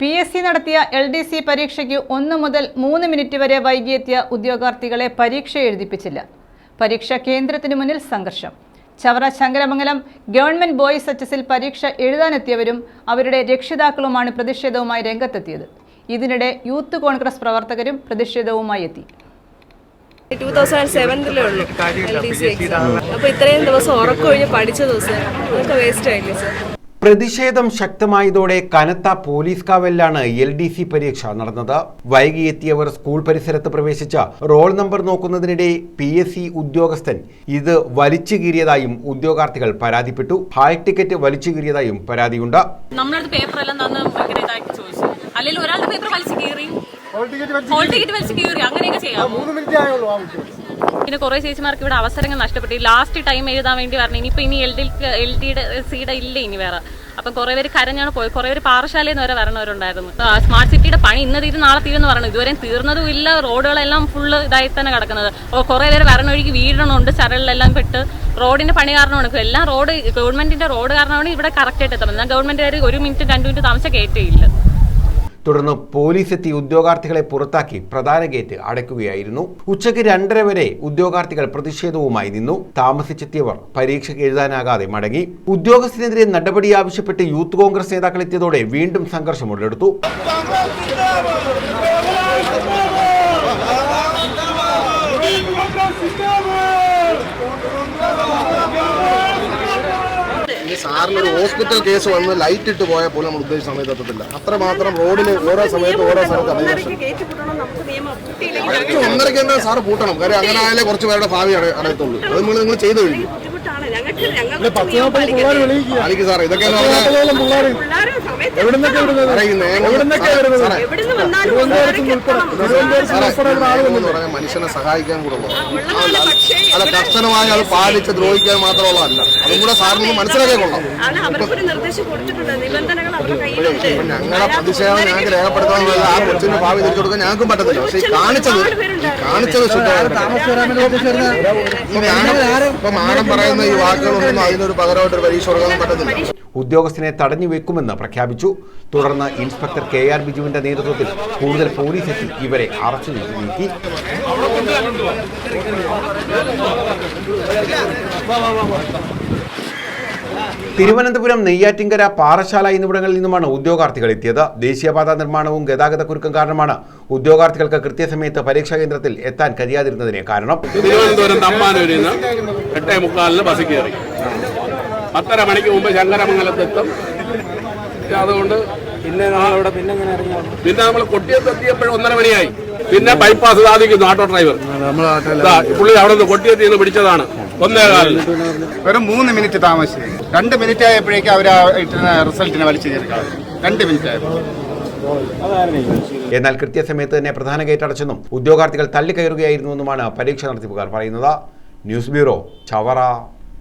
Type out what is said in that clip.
P S C നടത്തിയ L D C പരീക്ഷയ്ക്ക് ഒന്ന് മുതൽ മൂന്ന് മിനിറ്റ് വരെ വൈകിയെത്തിയ ഉദ്യോഗാർത്ഥികളെ പരീക്ഷ എഴുതിപ്പിച്ചില്ല. പരീക്ഷാ കേന്ദ്രത്തിനു മുന്നിൽ സംഘർഷം. Chavara Sankaramangalam government boys H എസിൽ പരീക്ഷ എഴുതാനെത്തിയവരും അവരുടെ രക്ഷിതാക്കളുമാണ് പ്രതിഷേധവുമായി രംഗത്തെത്തിയത്. ഇതിനിടെ യൂത്ത് കോൺഗ്രസ് പ്രവർത്തകരും പ്രതിഷേധവുമായി എത്തി. ടൂ തൗസൻഡ് സെവനിലേ ഉള്ളൂ എൽ ഡി സി എക്സാം അപ്പോൾ ഇത്രയും ദിവസം ഉറക്കമൊഴിഞ്ഞ് പഠിച്ച ദിവസം. നമുക്ക് വേസ്റ്റ് ആയില്ലേ സർ പ്രതിഷേധം ശക്തമായതോടെ കനത്ത പോലീസ് കാവലിലാണ് എൽ ഡി സി പരീക്ഷ നടന്നത്. വൈകിയെത്തിയവർ സ്കൂൾ പരിസരത്ത് പ്രവേശിച്ച റോൾ നമ്പർ നോക്കുന്നതിനിടെ പി എസ് സി ഉദ്യോഗസ്ഥൻ ഇത് വലിച്ചു കീറിയതായും ഉദ്യോഗാർത്ഥികൾ പരാതിപ്പെട്ടു. ഹാൾ ടിക്കറ്റ് വലിച്ചു കീറിയതായും പരാതിയുണ്ട്. നമ്മളടുത്ത് പേപ്പർ എല്ലാം തന്ന് ഭയങ്കര ഇതാക്കി ചോദിച്ചു അല്ലെങ്കിൽ ഒരാളുടെ പേപ്പർ വലിച്ചു കീറി ഹോൾ ടിക്കറ്റ് വലിച്ചു കീറി അങ്ങനെയൊക്കെ ചെയ്യാം. പിന്നെ കുറെ ചേച്ചിമാർക്ക് ഇവിടെ അവസരങ്ങൾ നഷ്ടപ്പെട്ടു. ലാസ്റ്റ് ടൈം എഴുതാൻ വേണ്ടി പറഞ്ഞു ഇനിയിപ്പോ ഇനി എൽ ഡി എൽ ഡിയുടെ സീഡ ഇല്ല ഇനി വേറെ. അപ്പം കുറെ പേര് കരഞ്ഞാണ് പോയി കുറെ പേര് പാറശാലയിൽ നിന്ന് വരെ വരണവരുണ്ടായിരുന്നു. സ്മാർട്ട് സിറ്റിയുടെ പണി ഇന്ന് തീരും നാളെ തീരുമെന്ന് പറഞ്ഞു ഇതുവരെയും തീർന്നതും ഇല്ല. റോഡുകളെല്ലാം ഫുള്ള് ഇതായി തന്നെ കിടക്കുന്നത്. കുറെ പേര് വരണൊഴുകി വീഴണമുണ്ട് ചരലിലെല്ലാം പെട്ട് റോഡിന്റെ പണി കാരണമാണ് എല്ലാം റോഡ് ഗവൺമെന്റിന്റെ റോഡ് കാരണമാണ് ഇവിടെ കറക്റ്റ് ആയിട്ട് എത്തുന്നത്. എന്നാൽ ഗവൺമെന്റുകാർ ഒരു മിനിറ്റ് രണ്ട് മിനിറ്റ് താമസം കയറ്റിയില്ല തുടർന്ന് പോലീസ് എത്തി ഉദ്യോഗാർത്ഥികളെ പുറത്താക്കി പ്രധാന ഗേറ്റ് അടയ്ക്കുകയായിരുന്നു ഉച്ചയ്ക്ക് രണ്ടര വരെ ഉദ്യോഗാർത്ഥികൾ പ്രതിഷേധവുമായി നിന്നു താമസിച്ചെത്തിയവർ പരീക്ഷയ്ക്ക് എഴുതാനാകാതെ മടങ്ങി ഉദ്യോഗസ്ഥനെതിരെ നടപടി ആവശ്യപ്പെട്ട് യൂത്ത് കോൺഗ്രസ് നേതാക്കൾ എത്തിയതോടെ വീണ്ടും സംഘർഷം ഉടലെടുത്തു സാറിന് ഒരു ഹോസ്പിറ്റൽ കേസ് വന്ന് ലൈറ്റ് ഇട്ട് പോയാൽ പോലും നമ്മൾ ഉദ്ദേശിച്ച സമയത്ത് എത്തത്തില്ല. അത്രമാത്രം റോഡിന് ഓരോ സമയത്ത് ഓരോ സ്ഥലത്ത് കറക്റ്റ് ഒന്നരയ്ക്ക് എന്താ സാറ് പൂട്ടണം. കാര്യം അങ്ങനെ ആയാലേ കുറച്ച് പേരുടെ ഭാവി അറിയത്തുള്ളൂ അത് നിങ്ങൾ നിങ്ങൾ ചെയ്തു കഴിഞ്ഞു. സാറേ ഇതൊക്കെ മനുഷ്യനെ സഹായിക്കാൻ കൂടെ അല്ല കർശനമായി അത് പാലിച്ച് ദ്രോഹിക്കാൻ മാത്രമുള്ളതല്ല അതും കൂടെ സാറിന് മനസ്സിലാക്കിയ കൊള്ളാം. ഞങ്ങളെ ഞങ്ങളുടെ പ്രതിഷേധം ഞങ്ങൾക്ക് രേഖപ്പെടുത്താനുള്ള ആ കൊച്ചിന്റെ ഭാവി തിരിച്ചു കൊടുക്കാൻ ഞങ്ങൾക്കും പറ്റത്തില്ല. പക്ഷേ ഈ കാണിച്ചത് ഈ കാണിച്ചത് ശുദ്ധമാണ് ഇപ്പൊ മാഡം പറയുന്ന ഈ വാക്കുകളൊന്നും അതിനൊരു പകരമായിട്ട് ഒരു പരീക്ഷ കൊടുക്കാൻ ഉദ്യോഗസ്ഥനെ തടഞ്ഞു വെക്കുമെന്ന് പ്രഖ്യാപിച്ചു. തുടർന്ന് ഇൻസ്പെക്ടർ കെ ആർ ബിജുവിന്റെ നേതൃത്വത്തിൽ കൂടുതൽ പോലീസ് എത്തി. ഇവരെ അറസ്റ്റ് ചെയ്ത് നീക്കി. തിരുവനന്തപുരം നെയ്യാറ്റിങ്കര പാറശാല എന്നിവിടങ്ങളിൽ നിന്നുമാണ് ഉദ്യോഗാർത്ഥികൾ എത്തിയത്. ദേശീയപാത നിർമ്മാണവും ഗതാഗത കുരുക്കും കാരണമാണ് ഉദ്യോഗാർത്ഥികൾക്ക് കൃത്യസമയത്ത് പരീക്ഷാ കേന്ദ്രത്തിൽ എത്താൻ കഴിയാതിരുന്നതിന് കാരണം. തിരുവനന്തപുരം തമ്പാനൂരിൽ നിന്ന് എട്ടേ മുക്കാലിന് ബസ് കയറി. പത്തര മണിക്ക് മുമ്പ് ശങ്കരമംഗലത്തെത്തും. അതുകൊണ്ട് പിന്നെ നമ്മളിവിടെ പിന്നെ പിന്നെ നമ്മൾ കൊട്ടിയത്ത് എത്തിയപ്പോഴും ഒന്നര മണിയായി. പിന്നെ ബൈപ്പാസ് സാധിക്കുന്നു ഓട്ടോ ഡ്രൈവർ പുള്ളി അവിടെ നിന്ന് കൊട്ടിയത്തിൽ നിന്ന് പിടിച്ചതാണ്. വെറും മൂന്ന് മിനിറ്റ് താമസിച്ചു. രണ്ട് മിനിറ്റ് ആയപ്പോഴേക്കും അവർ ഇട്ടുന്ന റിസൾട്ടിനെ വലിച്ചു ചേർക്കാം രണ്ട് മിനിറ്റ് ആയപ്പോൾ എന്നാൽ കൃത്യസമയത്ത് തന്നെ പ്രധാന ഗേറ്റ് അടച്ചെന്നും ഉദ്യോഗാർത്ഥികൾ തള്ളിക്കയറുകയായിരുന്നുവെന്നുമാണ് പരീക്ഷ നടത്തിപ്പുകാർ പറയുന്നത്. News bureau Chavara.